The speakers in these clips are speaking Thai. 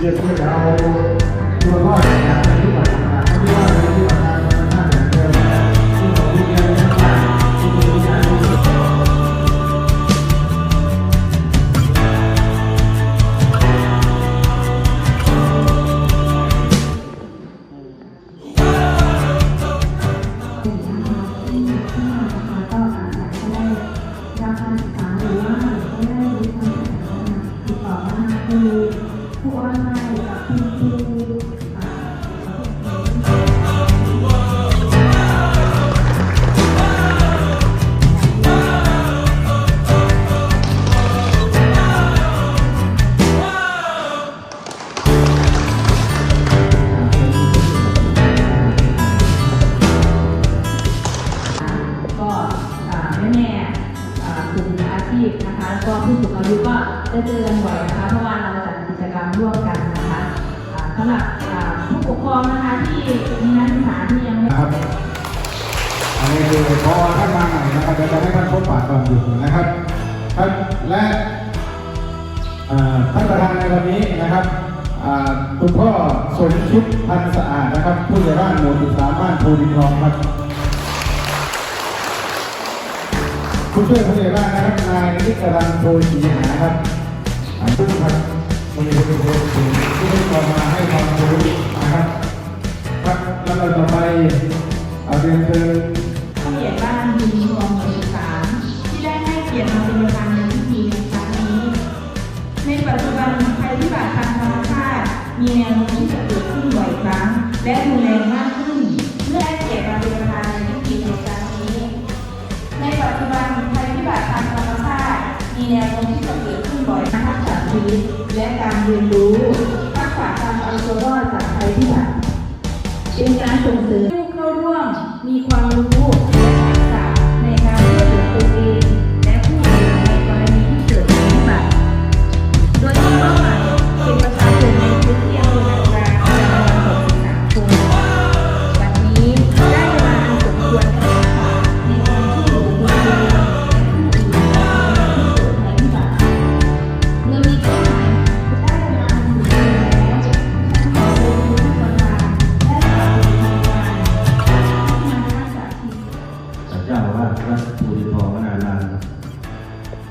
เดือนที่เราตัวพ่อแต่งนทุกวัน นะครับอันนี้คือพอท่านมาใหม่นะครับจะให้ท่านพบปะก่อนอยู่นะครับท่านและท่านประธานในวันนี้นะครับคุณพ่อสมชุดพันสะอาดนะครับ ผู้ใหญ่บ้านหมู่สามบ้านภูดินทองครับผู้ช่วยผู้ใหญ่บ้านนะครับนายนิกรันโพชีหาครับ เรียนรู้ทักษะการเอาตัวรอดจากภัยพิบัติเป็นการส่งเสริมให้เข้าร่วมมีความรู้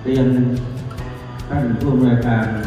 tiền các địa phương ngày càng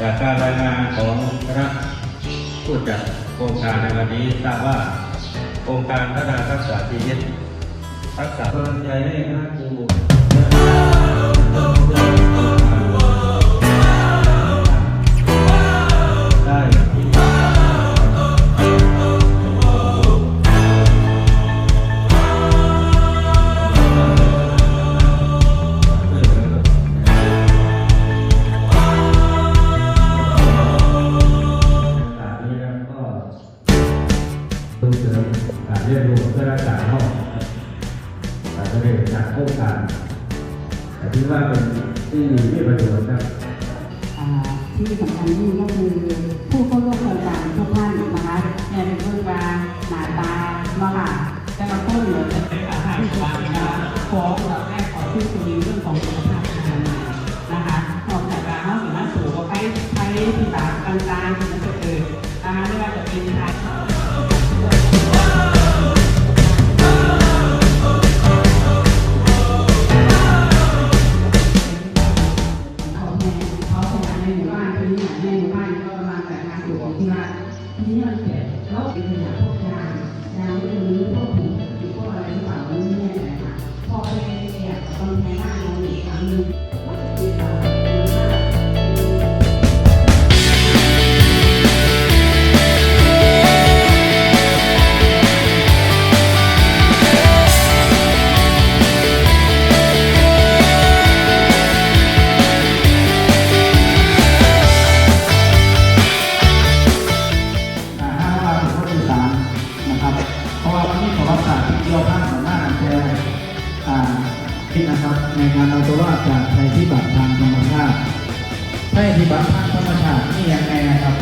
จากการรายงานของคณะผู้จัดโครงการในวันนี้ทราบว่าโครงการพัฒนาทักษะชีวิตทักษะเพิ่มใจให้คณะครู ระโครับที่สำคัญที่ก็คือผู้เข้าร่วมโครงการทุกท่านนะคะเนี่เป็นเพื่อนมาหนาตามาค่ะแต่มาต้นเหนือเป็นอาหารบ้านนะคะฟ้อง ที่นะครับ ในการเอาตัวรอดจากภัยพิบัติทางธรรมชาติภัยพิบัติทางธรรมชาตินี่ยังไงนะครับ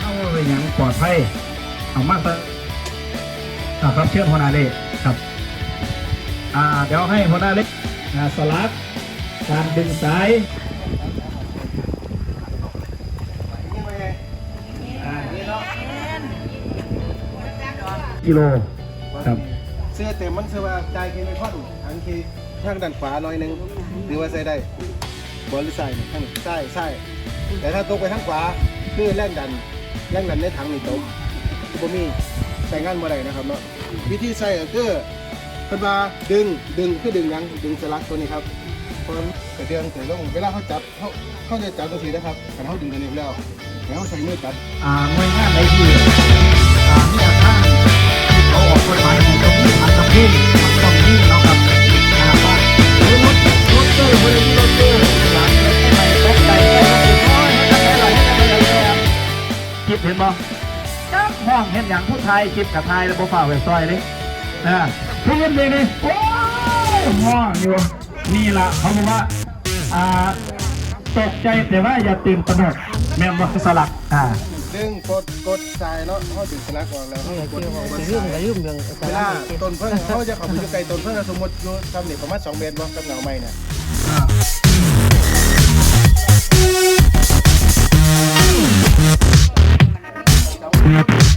เอาไว้อย่างปลอดภัยเอามากไปอ่าครับเชื่อมหัวหน้าเล่ครับอ่าเดี๋ยวให้หัวหน้าเล็กอ่าสลับการดึงสายกิโล ครับเสื้อเต็มมันเสื้อว่าใจายเคมีคอนทางคีทางด้านขวาหน่อยหนึงหรือว่าใส่ได้บอลหรือใส่ทางนี้ใส่ใส่แต่ถ้าตกไปทางขวาคือแรงดันแรงดันในถังนี่ตกบ่มีใส่งานบ่ได้นะครับเนาะวิธีใส่ก็คือเพิ่นว่าดึงดึงคือดึงหยังดึงสลักตัวนี้ครับเพราะกระเทืองเสร็จแล้วเวลาเขาจับเขาเขาจะจับตัวสีนะครับแต่เขาดึงตัวนี้ไปแล้วแล้วเขาใส่มือจับ อ่าหน่วยงานไหนที่อ่ามีอาคาร นอย่างผู้ไทยคลิปกับไทยแล้วบ่ฝ่าเว็บซอยเลยอ่าทุกคนเลยนี่โอ้ยห้องอยู่นี่ล่ะเขาบอกว่าอ่าตกใจแต่ว่าอย่าตื่นตระหนกแม่นบ่สลักอ่าดึงกดกดสายเนาะเขาดึงสลักออกแล้วเขากดออกมาสายเวลาต้นเพิ่งเขาจะเข้าไปอยู่ไกลต้นเพิ่งสมมติอยู่ทำนี่ประมาณ2เมตรบ่กับเหงาไม้เนี่ยพอ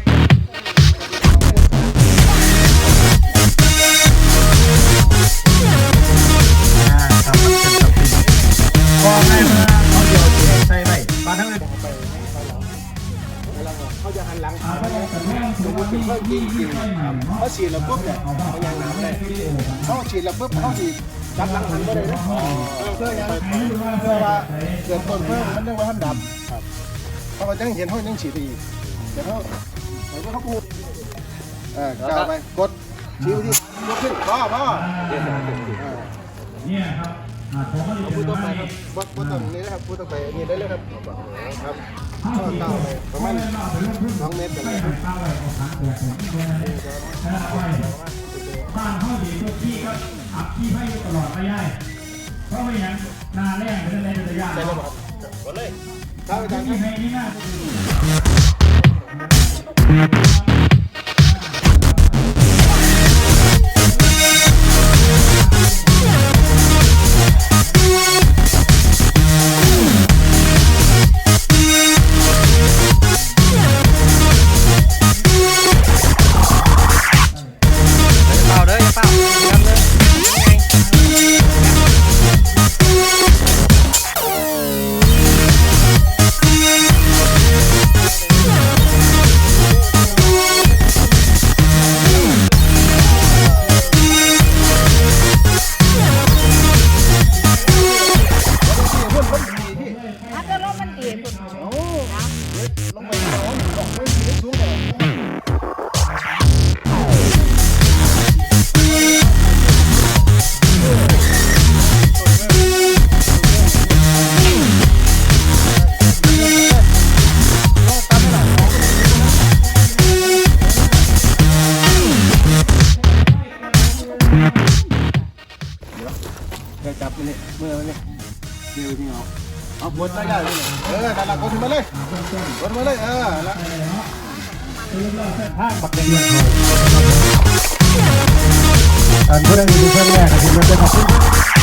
ฉีดแล้วปุ๊บเขาฉีดจับหลังหันไปเลยนะเพื่อยังเพื่อว่าเกิดต้นเพิ่งมันเรียกว่าท่านดับเขาก็ยังเห็นเขายังฉีดอีกเดี๋ยวเขาเดี๋ยวเขาพูดเออก้าวไปกดชี้ไปที่ยกขึ้นพ่อพ่อเนี่ยครับผมก็พูดต่อว่าไปครับพูดต่องนี้นะครับพูดต่อไปนี่ได้เลยครับครับเข้าเต้าไปประมาณสองเมตรกันเลยข้าวไว้เอาถังแบบผมที่คน บ้านห้องดีทุกที่ก็อับที่ให้อยู่ตลอดระยะเพราะไม่อย่างนาแรงเป็นอะไรเป็นระยะได้แล้วครับกดเลยครับอาจารย์คที่รับให้นี่น่า เลยกดมาเลยเออละห้างบักเดียอันเพื่อนมีเพื่อนแรกกับที่มันจะขอบคุณ